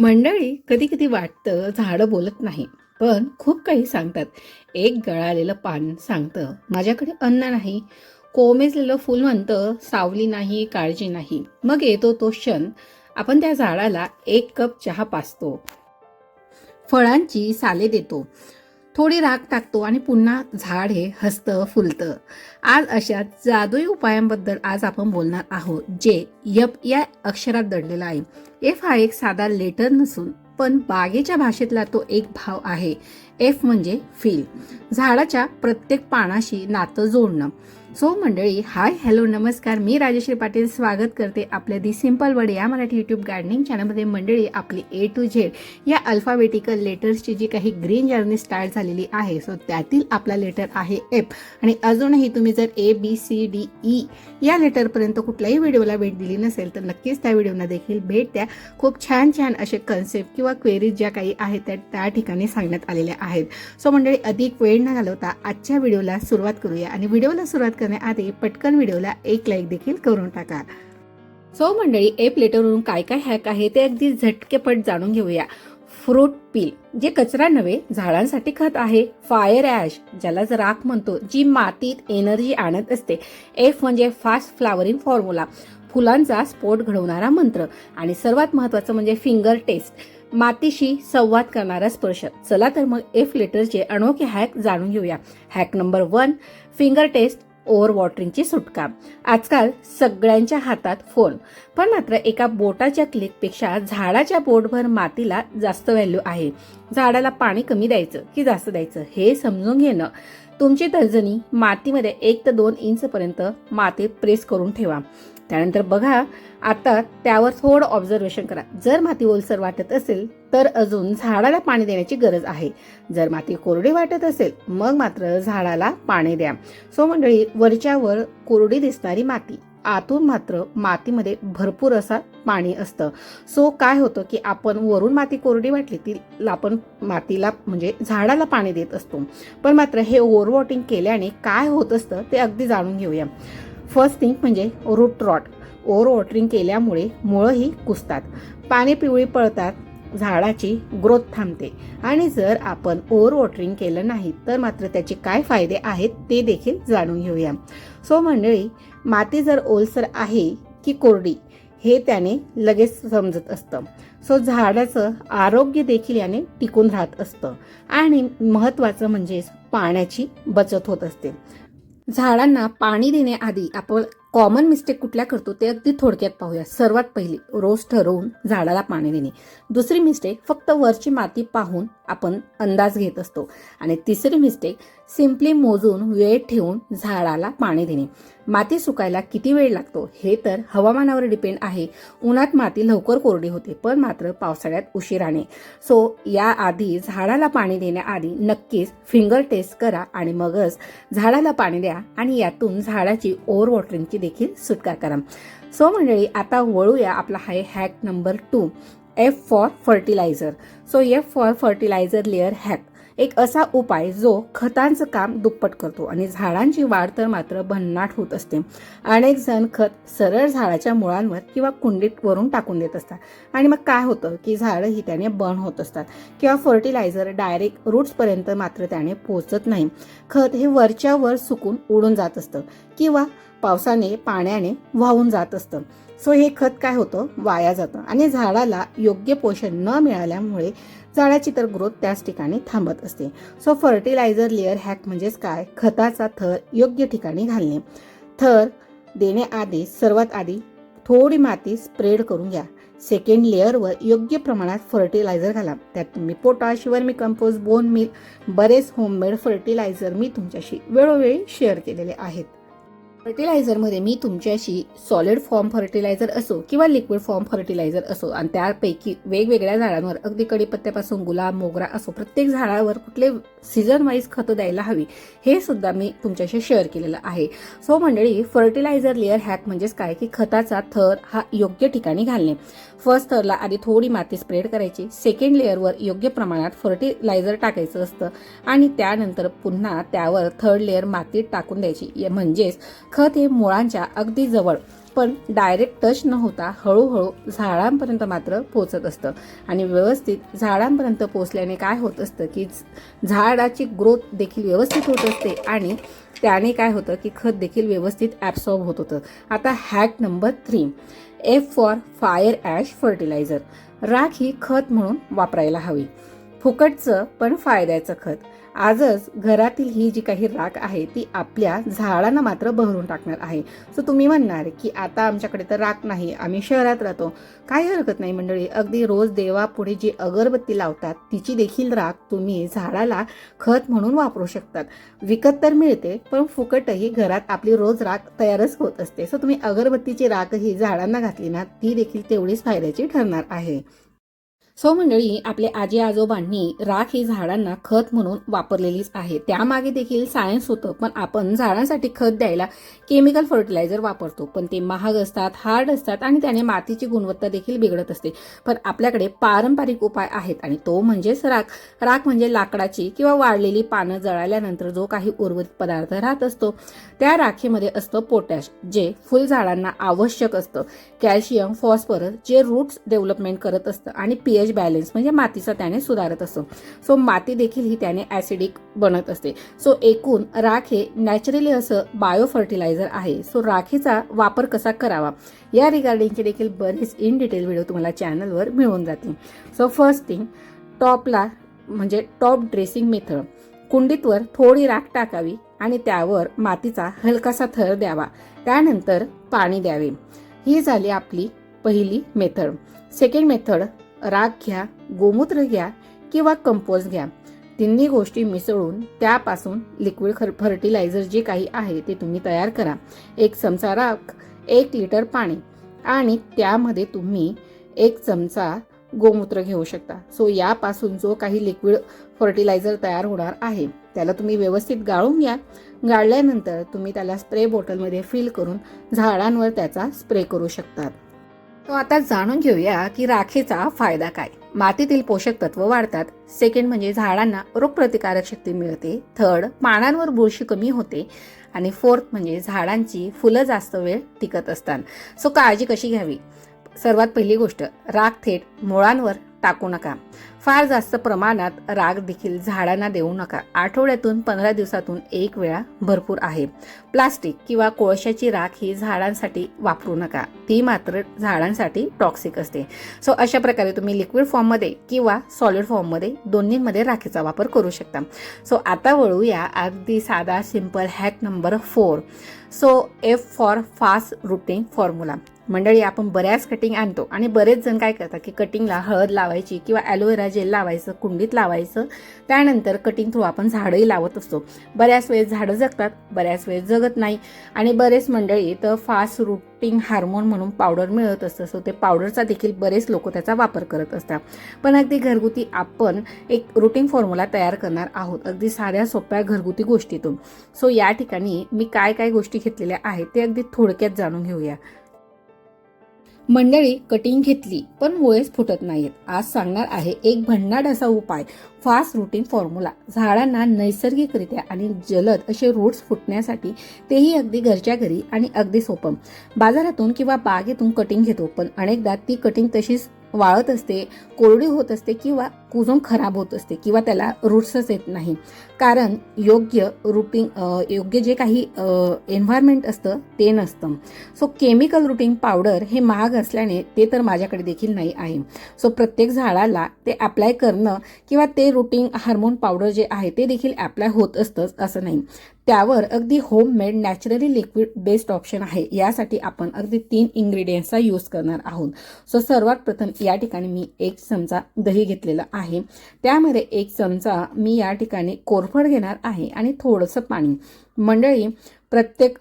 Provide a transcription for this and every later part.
मंडळी कधी कधी वाटतं झाडं बोलत नाही पण खूप काही सांगतात. एक गळालेलं पान सांगतं माझ्याकडे अन्न नाही कोमेजलेलं फूल म्हणतं सावली नाही काळजी नाही. मग येतो तो क्षण आपण त्या झाडाला एक कप चहा पाचतो. फळांची साले देतो. थोडी राख टाकतो आणि पुन्हा झाड हे हसतं फुलतं. आज अशा जादुई उपायांबद्दल आज आपण बोलणार आहोत जे यप या अक्षरात दडलेला आहे. एफ हा एक साधा लेटर नसून पण बागेच्या भाषेतला तो एक भाव आहे. एफ म्हणजे फील झाडाच्या प्रत्येक पानाशी नातं जोडणं. सो मंडळी हाय हॅलो नमस्कार. मी राजश्री पाटील स्वागत करते आपल्या दी सिंपल वर्ड या मराठी युट्यूब गार्डनिंग चॅनलमध्ये मंडळी आपली ए टू झेड या अल्फाबेटिकल लेटर्सची जी काही ग्रीन जर्नी स्टार्ट झालेली आहे सो त्यातील आपला लेटर आहे एफ आणि अजूनही तुम्ही जर A B C D E या लेटरपर्यंत कुठल्याही व्हिडिओला भेट दिली नसेल तर नक्कीच त्या व्हिडिओला देखील भेट द्या. खूप छान छान असे कन्सेप्ट किंवा क्वेरीज ज्या काही आहेत त्या त्या ठिकाणी सांगण्यात आलेल्या आहेत. सो मंडळी अधिक वेळ न घालवता आजच्या व्हिडिओला सुरुवात करूया. आणि व्हिडिओला सुरुवात करण्याआधी पटकन व्हिडिओला एक लाईक देखील करून टाका. सो मंडळी एप लेटरवरून काय काय हॅक आहे ते अगदी झटकेपट जाणून घेऊया. फ्रूट पील जे कचरा नव्हे झाडांसाठी खत आहे. फायर ॲश ज्याला राख म्हणतो जी मातीत एनर्जी आणत असते. एफ म्हणजे फास्ट फ्लावरिंग फॉर्म्युला फुलांचा स्फोट घडवणारा मंत्र. आणि सर्वात महत्वाचं म्हणजे फिंगर टेस्ट मातीशी संवाद करणारा स्पर्श. चला तर मग एफ लेटरचे अनोखे हॅक जाणून घेऊया. Hack number one finger test over वॉटरिंगची सुटका. आजकाल सगळ्यांच्या हातात फोन. पण मात्र एका बोटाच्या क्लिकपेक्षा झाडाच्या बोटभर मातीला जास्त व्हॅल्यू आहे. झाडाला पाणी कमी द्यायचं की जास्त द्यायचं हे समजून घेणं. तुमची तर्जनी मातीमध्ये एक ते दोन इंचपर्यंत मातीत प्रेस करून ठेवा. त्यानंतर बघा आता त्यावर थोडं ऑब्झर्वेशन करा. जर माती ओलसर वाटत असेल तर अजून झाडाला पाणी देण्याची गरज आहे. जर माती कोरडी वाटत असेल मग मात्र झाडाला पाणी द्या. सो मंडळी वरच्यावर कोरडी दिसणारी माती आतून मात्र मातीमध्ये भरपूर असा पाणी असतं. सो काय होतं की आपण वरून माती कोरडी वाटली ती आपण मातीला म्हणजे झाडाला पाणी देत असतो. पण मात्र हे ओव्हरवॉटिंग केल्याने काय होत असतं ते अगदी जाणून घेऊया. फर्स्ट थिंग म्हणजे रूट रॉट ओव्हर वॉटरिंग केल्यामुळे मुळंही कुसतात. पाने पिवळी पळतात झाडाची ग्रोथ थांबते. आणि जर आपण ओव्हर वॉटरिंग केलं नाही तर मात्र त्याचे काय फायदे आहेत ते देखील जाणून घेऊया. सो मंडळी माती जर ओलसर आहे की कोरडी हे त्याने लगेच समजत असतं. सो झाडाचं आरोग्य देखील याने टिकून राहत असतं. आणि महत्त्वाचं म्हणजेच पाण्याची बचत होत असते. झाडांना पाणी देण्याआधी आपण कॉमन मिस्टेक कुठल्या करतो ते अगदी थोडक्यात पाहूया. सर्वात पहिली रोज ठरवून झाडाला पाणी देणे. दुसरी मिस्टेक फक्त वरची माती पाहून आपण अंदाज घेत असतो. आणि तिसरी मिस्टेक सिम्पली मोजून वेळ ठेवून झाडाला पाणी देणे. माती सुकायला किती वेळ लागतो हे तर हवामानावर डिपेंड आहे. उन्हात माती लवकर कोरडी होते पण मात्र पावसाळ्यात उशिराने सो याआधी झाडाला पाणी देण्याआधी नक्कीच फिंगर टेस्ट करा आणि मगच झाडाला पाणी द्या आणि यातून झाडाची ओव्हर वॉटरिंगची देखील सुटका करा. सो मंडळी आता वळूया आपला आहे hack number two F for fertiliser so F for fertiliser layer hack एक असा उपाय जो खतांचं काम दुप्पट करतो आणि झाडांची वाढ तर मात्र भन्नाट होत असते. अनेक जण खत सरळ झाडाच्या मुळांवर किंवा कुंडीत वरून टाकून देत असतात. आणि मग काय होतं की झाडं ही त्याने बर्न होत असतात किंवा फर्टिलायझर डायरेक्ट रूट्सपर्यंत मात्र त्याने पोहोचत नाही. खत हे वरच्या वर सुकून उडून जात असतं किंवा पावसाने पाण्याने वाहून जात असतं. सो हे खत काय होतं? वाया जातं आणि झाडाला योग्य पोषण न मिळाल्यामुळे झाडाची तर ग्रोथ त्याच ठिकाणी थांबत असते. सो फर्टिलायझर लेअर हॅक म्हणजेच काय? खताचा थर योग्य ठिकाणी घालणे. थर देण्याआधी सर्वात आधी थोडी माती स्प्रेड करून घ्या. सेकंड लेअरवर योग्य प्रमाणात फर्टिलायझर घाला. त्यात तुम्ही potash vermi compost bone meal बरेच होममेड फर्टिलायझर मी तुमच्याशी वेळोवेळी शेअर केलेले आहेत. फर्टिलायझरमध्ये मी तुमच्याशी सॉलिड फॉर्म फर्टिलायझर असो किंवा लिक्विड फॉर्म फर्टिलायझर असो आणि त्यापैकी वेगवेगळ्या झाडांवर अगदी कडीपत्त्यापासून गुलाब मोगरा असो प्रत्येक झाडावर कुठले सीझन वाईज खतं द्यायला हवी हे सुद्धा मी तुमच्याशी शेअर केलेलं आहे. सो मंडळी फर्टिलायझर लेअर हॅक म्हणजेच काय? की खताचा थर हा योग्य ठिकाणी घालणे. फर्स्ट थरला आधी थोडी माती स्प्रेड करायची. सेकंड लेअरवर योग्य प्रमाणात फर्टिलायझर टाकायचं असतं. आणि त्यानंतर पुन्हा त्यावर थर्ड लेअर मातीत टाकून द्यायची. म्हणजेच खत हे मुळांच्या अगदी जवळ पण डायरेक्ट टच न होता हळूहळू झाडांपर्यंत मात्र पोचत असतं. आणि व्यवस्थित झाडांपर्यंत पोचल्याने काय होत असतं की झाडाची ग्रोथ देखील व्यवस्थित होत असते आणि त्याने काय होतं की खत देखील व्यवस्थित ॲब्सॉर्ब होत होतं. आता hack number three F for fire ash fertiliser राख ही खत म्हणून वापरायला हवी. फुकटचं पण फायद्याचं खत. आजच घरातील ही जी काही राख आहे ती आपल्या झाडांना मात्र बहरून टाकणार आहे. सो तुम्ही म्हणणार की आता आमच्याकडे तर राख नाही आम्ही शहरात राहतो. काही हरकत नाही मंडळी. अगदी रोज देवापुढे जी अगरबत्ती लावतात तिची देखील राख तुम्ही झाडाला खत म्हणून वापरू शकतात. विकत तर मिळते पण फुकटही घरात आपली रोज राख तयारच होत असते. सो तुम्ही अगरबत्तीची राख ही झाडांना घातली ना ती देखील तेवढीच फायद्याची ठरणार आहे. सो मंडळी आपले आजी आजोबांनी राख ही झाडांना खत म्हणून वापरलेलीच आहे. त्यामागे देखील सायन्स होतं पण आपण झाडांसाठी खत द्यायला केमिकल फर्टिलायझर वापरतो. पण ते महाग असतात हार्ड असतात आणि त्याने मातीची गुणवत्ता देखील बिघडत असते. पण आपल्याकडे पारंपरिक उपाय आहेत आणि तो म्हणजेच राख. राख म्हणजे लाकडाची किंवा वाळलेली पानं जळाल्यानंतर जो काही उर्वरित पदार्थ राहत असतो त्या राखेमध्ये असतं पोटॅश जे फुलझाडांना आवश्यक असतं. कॅल्शियम फॉस्फरस जे रूट्स डेव्हलपमेंट करत असतं आणि पीएच बॅलन्स म्हणजे, म्हणजे मातीचा त्याने सुधारत असतो सो माती देखील ही त्याने ॲसिडिक बनत असते. सो एकूण राख हे नॅचरली असं बायो फर्टिलायझर आहे. सो राखेचा वापर कसा करावा? या रिगार्डिंगचे देखील बरेच इन डिटेल व्हिडिओ तुम्हाला चॅनलवर मिळून जातील. सो फर्स्ट थिंग टॉपला म्हणजे टॉप ड्रेसिंग मेथड कुंडीतवर थोडी राख टाकावी आणि त्यावर मातीचा हलकासा थर द्यावा. त्यानंतर पाणी द्यावे. ही झाली आपली पहिली मेथड सेकंड मेथड राख घ्या गोमूत्र घ्या किंवा कंपोस्ट घ्या. तिन्ही गोष्टी मिसळून त्यापासून लिक्विड खर फर्टिलायझर जे काही आहे ते तुम्ही तयार करा. एक चमचा राख एक लिटर पाणी आणि त्यामध्ये तुम्ही एक चमचा गोमूत्र घेऊ शकता. सो यापासून जो काही लिक्विड फर्टिलायझर तयार होणार आहे त्याला तुम्ही व्यवस्थित गाळून घ्या. गाळल्यानंतर तुम्ही त्याला स्प्रे बॉटलमध्ये फिल करून झाडांवर त्याचा स्प्रे करू शकतात. तो आता जाणून घेऊया की राखेचा फायदा काय. मातीतील पोषक तत्व वाढतात. सेकंड म्हणजे झाडांना रोगप्रतिकारक शक्ती मिळते. थर्ड पानांवर बुरशी कमी होते. आणि फोर्थ म्हणजे झाडांची फुलं जास्त वेळ टिकत असतात. सो काळजी कशी घ्यावी? सर्वात पहिली गोष्ट राख थेट मुळांवर टाकू नका. फार जास्त प्रमाणात राग देखील झाडांना देऊ नका. आठवड्यातून पंधरा दिवसातून एक वेळा भरपूर आहे. प्लास्टिक किंवा कोळशाची राख ही झाडांसाठी वापरू नका. ती मात्र झाडांसाठी टॉक्सिक असते. सो अशा प्रकारे तुम्ही लिक्विड फॉर्ममध्ये किंवा सॉलिड फॉर्ममध्ये दोन्हीमध्ये राखेचा वापर करू शकता. सो आता वळूया अगदी साधा simple hack number four so F for fast rooting formula मंडळी आपण बऱ्याच कटिंग आणतो आणि बरेच जण काय करतात की कटिंगला हळद लावायची किंवा ॲलोवेरा जेल लावायचं कुंडीत लावायचं. त्यानंतर कटिंग थ्रू आपण झाडंही लावत असतो. बऱ्याच वेळेस झाडं जगतात बऱ्याच वेळेस जगत नाही. आणि बरेच मंडळी तर फास्ट रुटिंग हार्मोन म्हणून पावडर मिळत असतं. सो ते पावडरचा देखील बरेच लोक त्याचा वापर करत असतात. पण अगदी घरगुती आपण एक रुटीन फॉर्म्युला तयार करणार आहोत. अगदी साध्या सोप्या घरगुती गोष्टीतून. सो या ठिकाणी मी काय काय गोष्टी घेतलेल्या आहेत ते अगदी थोडक्यात जाणून घेऊया. मंडळी कटिंग घेतली पण मुळेच फुटत नाहीत आज सांगणार आहे एक भन्नाट असा उपाय फास्ट रुटीन फॉर्म्युला. झाडांना नैसर्गिकरित्या आणि जलद असे रूट्स फुटण्यासाठी तेही अगदी घरच्या घरी आणि अगदी सोपं. बाजारातून किंवा बागेतून कटिंग घेतो पण अनेकदा ती कटिंग तशीच वाळत असते कोरडी होत असते किंवा कुजून खराब होत असते किंवा त्याला रूट्सच येत नाही. कारण योग्य रुटिंग योग्य जे काही एन्व्हायरमेंट असतं ते नसतं. सो केमिकल रुटिंग पावडर हे महाग असल्याने ते तर माझ्याकडे देखील नाही आहे. सो प्रत्येक झाडाला ते अप्लाय करणं किंवा ते रुटिंग हार्मोन पावडर जे आहे ते देखील अप्लाय होत असतंच असं नाही. त्यावर अगदी homemade naturally liquid based option आहे. यासाठी आपण अगदी तीन इन्ग्रेडियंट्सचा यूज करणार आहोत. सो सर्वात प्रथम या ठिकाणी मी एक चमचा दही घेतलेला आहे आहे. त्यामध्ये एक चमचा मी या ठिकाणी कोरफड घेणार आहे आणि थोडंसं पाणी. मंडळी प्रत्येक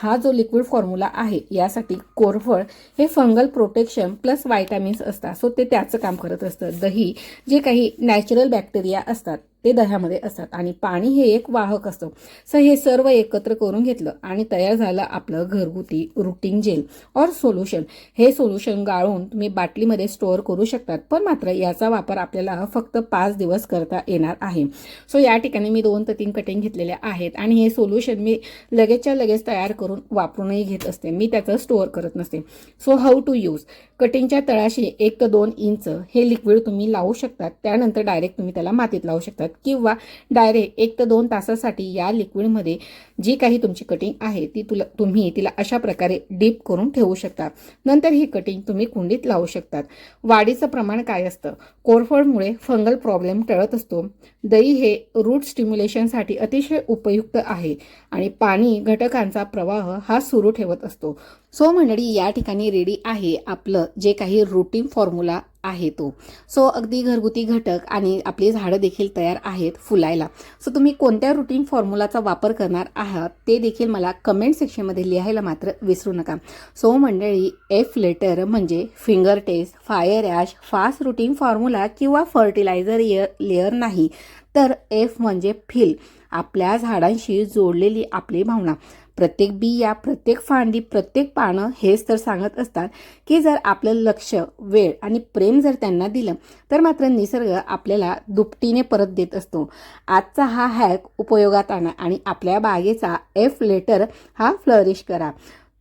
हा जो लिक्विड फॉर्म्युला आहे यासाठी कोरफड हे फंगल प्रोटेक्शन प्लस व्हायटामिन्स असतात. सो ते त्याचं काम करत असतं. दही जे काही नॅचरल बॅक्टेरिया असतात ते दह्यामध्ये असतात. आणि पाणी हे एक वाहक असतं. स हे सर्व एकत्र करून घेतलं आणि तयार झालं आपलं घरगुती रुटीन जेल और सोल्युशन हे सोल्युशन गाळून तुम्ही बाटलीमध्ये स्टोअर करू शकतात. पण मात्र याचा वापर आपल्याला फक्त पाच दिवस करता येणार आहे. सो या ठिकाणी मी दोन ते तीन कटिंग घेतलेल्या आहेत आणि हे सोल्युशन मी लगेचच्या लगेच तयार करून वापरूनही घेत असते. मी त्याचं स्टोअर करत नसते. सो हाऊ टू यूज कटिंगच्या तळाशी एक ते दोन इंच हे लिक्विड तुम्ही लावू शकतात. त्यानंतर डायरेक्ट तुम्ही त्याला मातीत लावू शकतात. किंवा डायरेक्ट एक ते दोन तासासाठी या लिक्विडमध्ये जी काही तुमची कटिंग आहे ती तुला तुम्ही तिला अशा प्रकारे डीप करून ठेवू शकता नंतर ही कटिंग तुम्ही कुंडीत लावू शकतात. वाढीचं प्रमाण काय असतं? कोरफडमुळे फंगल प्रॉब्लेम टळत असतो. दही हे रूट स्टिम्युलेशनसाठी अतिशय उपयुक्त आहे आणि पाणी घटकांचा प्रवाह हा सुरू ठेवत असतो. सो मंडळी या ठिकाणी रेडी आहे आपलं जे काही रुटीन फॉर्म्युला आहे तो. सो अगदी घरगुती घटक आणि आपली झाडं देखील तयार आहेत फुलायला. सो तुम्ही कोणत्या रुटीन फॉर्म्युलाचा वापर करणार आहात ते देखील मला कमेंट सेक्शनमध्ये लिहायला मात्र विसरू नका. सो मंडळी एफ लेटर म्हणजे finger test fire ash fast rooting formula किंवा फर्टिलायझर इयर लेअर नाही. तर एफ म्हणजे फिल आपल्या झाडांशी जोडलेली आपली भावना. प्रत्येक बिया प्रत्येक फांदी प्रत्येक पानं हेच तर सांगत असतात की जर आपलं लक्ष वेळ आणि प्रेम जर त्यांना दिलं तर मात्र निसर्ग आपल्याला दुपटीने परत देत असतो. आजचा हा हॅक उपयोगात आणा आणि आपल्या बागेचा एफ लेटर हा फ्लरिश करा.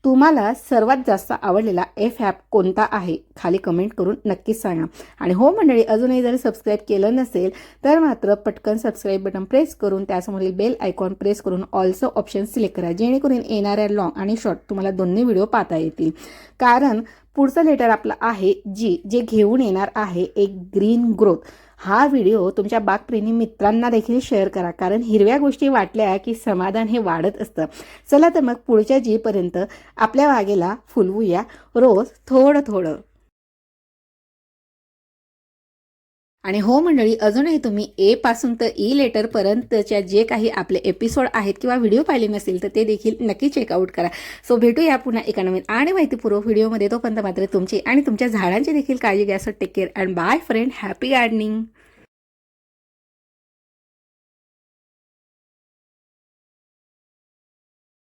तुम्हाला सर्वात जास्त आवडलेला एफ ॲप कोणता आहे? खाली कमेंट करून नक्कीच सांगा. आणि हो मंडळी अजूनही जर सबस्क्राईब केलं नसेल तर मात्र पटकन सबस्क्राईब बटन प्रेस करून त्यासमोरील बेल आयकॉन प्रेस करून ऑल्सो ऑप्शन सिलेक्ट करा. जेणेकरून येणाऱ्या लॉंग आणि शॉर्ट तुम्हाला दोन्ही व्हिडिओ पाहता येतील. कारण पुढचं लेटर आपलं आहे जी जे घेऊन येणार आहे एक ग्रीन ग्रोथ हा व्हिडिओ तुमच्या बागप्रेमी मित्रांना देखील शेअर करा. कारण हिरव्या गोष्टी वाटल्या की समाधान हे वाढत असतं. चला तर मग पुढच्या जीपर्यंत आपल्या बागेला फुलवूया. रोज थोडं थोडं. आणि हो मंडळी अजूनही तुम्ही ए पासून तर e ई लेटरपर्यंतच्या जे काही आपले एपिसोड आहेत किंवा व्हिडिओ पाहिले नसेल तर ते देखील नक्की चेकआउट करा. सो भेटूया पुन्हा एका नवीन आणि माहितीपूर्वक व्हिडिओमध्ये तोपर्यंत मात्र तुमची आणि तुमच्या झाडांची देखील काळजी घ्या. So take care and bye friend happy gardening